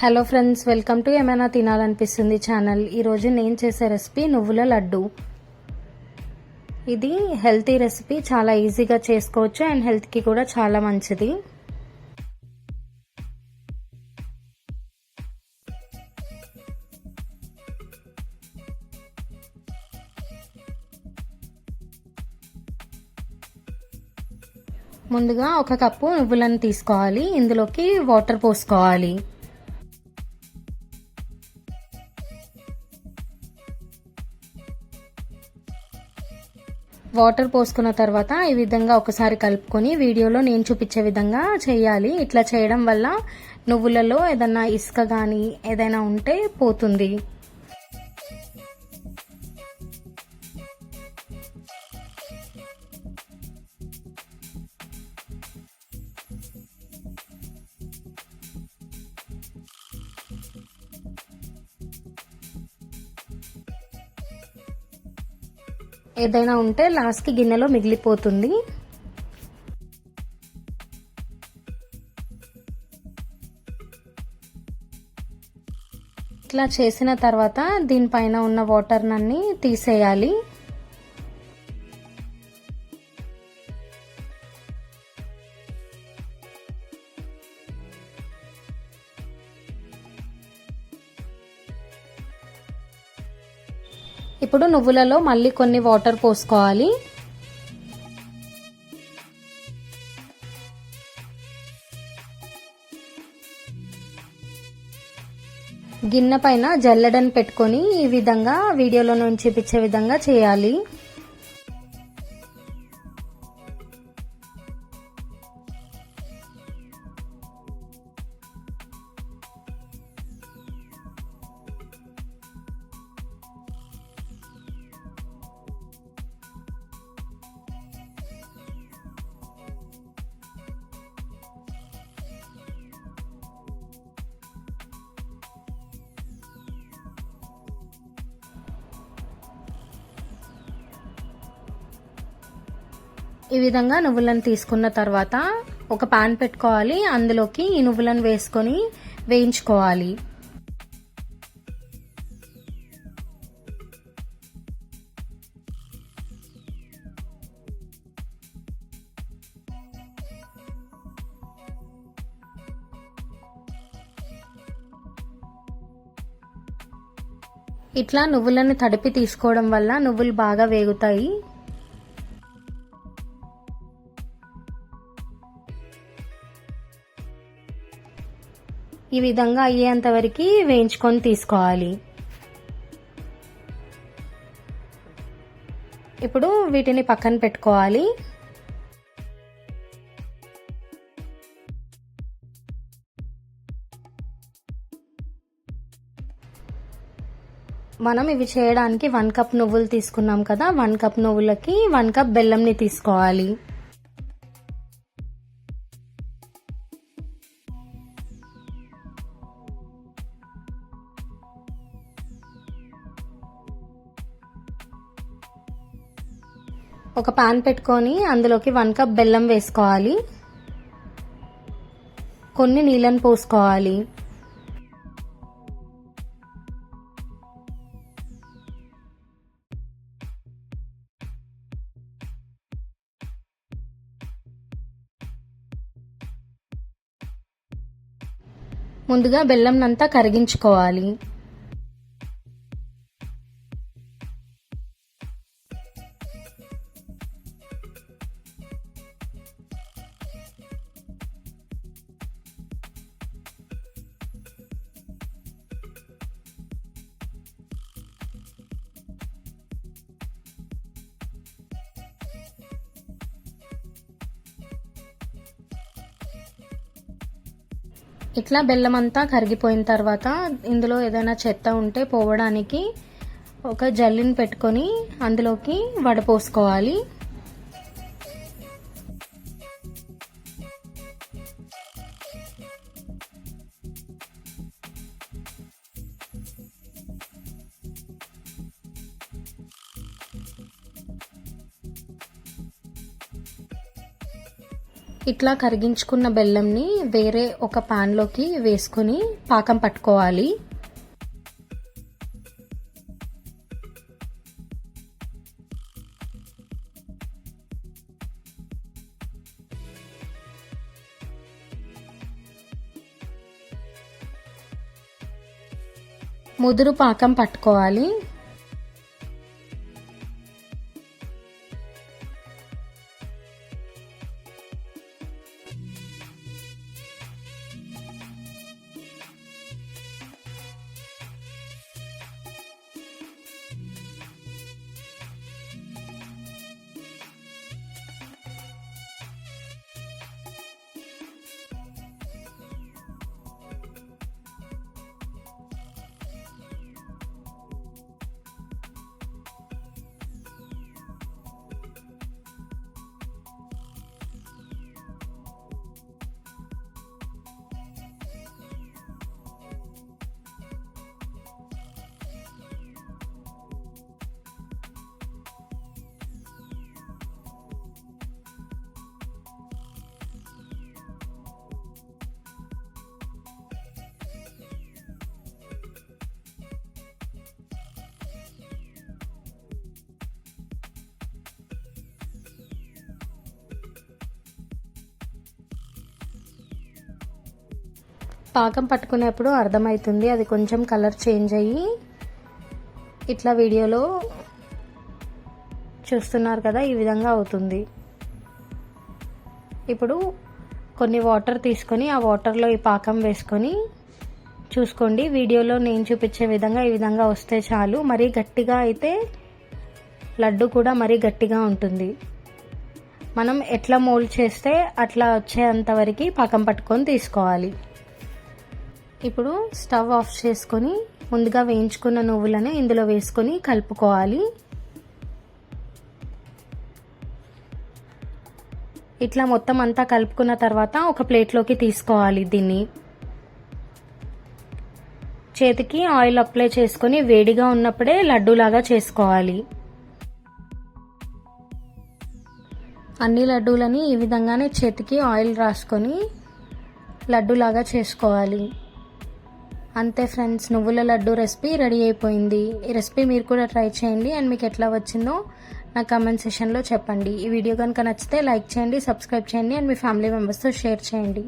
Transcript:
Hello friends welcome to ఏమైనా తినాలనిపిస్తుంది channel. ఈరోజు నేను చేసే రెసిపీ నువ్వుల లడ్డు. ఇది హెల్తీ రెసిపీ చాలా ఈజీగా చేసుకోవచ్చు అండ్ హెల్త్కి కూడా చాలా మంచిది. ముందుగా ఒక కప్పు నువ్వులను తీసుకోవాలి. ఇందులోకి వాటర్ పోసుకోవాలి. వాటర్ పోసుకున్న తర్వాత ఈ విధంగా ఒకసారి కలుపుకొని వీడియోలో నేను చూపించే విధంగా చేయాలి. ఇట్లా చేయడం వల్ల నువ్వులలో ఏదైనా ఇసుక కానీ ఏదైనా ఉంటే పోతుంది. ఏదైనా ఉంటే లాస్ట్కి గిన్నెలో మిగిలిపోతుంది. ఇట్లా చేసిన తర్వాత దీనిపైన ఉన్న వాటర్నన్నీ తీసేయాలి. ఇప్పుడు నువ్వులలో మళ్ళీ కొన్ని వాటర్ పోసుకోవాలి. గిన్నె పైన జల్లెడని పెట్టుకొని ఈ విధంగా వీడియోలో నుంచి చూపించే విధంగా చేయాలి. ఈ విధంగా నువ్వులను తీసుకున్న తర్వాత ఒక పాన్ పెట్టుకోవాలి. అందులోకి ఈ నువ్వులను వేసుకొని వేయించుకోవాలి. ఇట్లా నువ్వులను తడిపి తీసుకోవడం వల్ల నువ్వులు బాగా వేగుతాయి. ఈ విధంగా అయ్యేంత వరకు వేయించుకొని తీసుకోవాలి. ఇప్పుడు వీటిని పక్కన పెట్టుకోవాలి. మనం ఇవి చేయడానికి వన్ కప్ నువ్వులు తీసుకున్నాం కదా వన్ కప్ నువ్వులకి వన్ కప్ బెల్లంని తీసుకోవాలి. ఒక పాన్ పెట్టుకొని అందులోకి వన్ కప్ బెల్లం వేసుకోవాలి. కొన్ని నీళ్ళని పోసుకోవాలి. ముందుగా బెల్లంనంతా కరిగించుకోవాలి. ఇట్లా బెల్లం అంతా కరిగిపోయిన తర్వాత ఇందులో ఏదైనా చెత్త ఉంటే పోవడానికి ఒక జల్లిని పెట్టుకొని అందులోకి వడపోసుకోవాలి. ఇట్లా కరిగించుకున్న బెల్లంని వేరే ఒక పాన్లోకి వేసుకొని పాకం పట్టుకోవాలి. ముదురు పాకం పట్టుకోవాలి. పాకం పట్టుకునేప్పుడు అర్థమవుతుంది అది కొంచెం కలర్ చేంజ్ అయ్యి ఇట్లా వీడియోలో చూస్తున్నారు కదా ఈ విధంగా అవుతుంది. ఇప్పుడు కొన్ని వాటర్ తీసుకొని ఆ వాటర్లో ఈ పాకం వేసుకొని చూసుకోండి. వీడియోలో నేను చూపించే విధంగా ఈ విధంగా వస్తే చాలు. మరీ గట్టిగా అయితే లడ్డు కూడా మరీ గట్టిగా ఉంటుంది. మనం ఎట్లా మోల్డ్ చేస్తే అట్లా వచ్చేంతవరకు పాకం పట్టుకొని తీసుకోవాలి. ఇప్పుడు స్టవ్ ఆఫ్ చేసుకొని ముందుగా వేయించుకున్న నువ్వులను ఇందులో వేసుకొని కలుపుకోవాలి. ఇట్లా మొత్తం అంతా కలుపుకున్న తర్వాత ఒక ప్లేట్లోకి తీసుకోవాలి దీన్ని. చేతికి ఆయిల్ అప్లై చేసుకొని వేడిగా ఉన్నప్పుడే లడ్డూలాగా చేసుకోవాలి. అన్ని లడ్డూలని ఈ విధంగానే చేతికి ఆయిల్ రాసుకొని లడ్డూలాగా చేసుకోవాలి. అంతే ఫ్రెండ్స్ నువ్వుల లడ్డు రెసిపీ రెడీ అయిపోయింది. ఈ రెసిపీ మీరు కూడా ట్రై చేయండి. అండ్ మీకు ఎట్లా వచ్చిందో నా కమెంట్ సెషన్లో చెప్పండి. ఈ వీడియో కనుక నచ్చితే లైక్ చేయండి సబ్స్క్రైబ్ చేయండి అండ్ మీ ఫ్యామిలీ మెంబర్స్తో షేర్ చేయండి.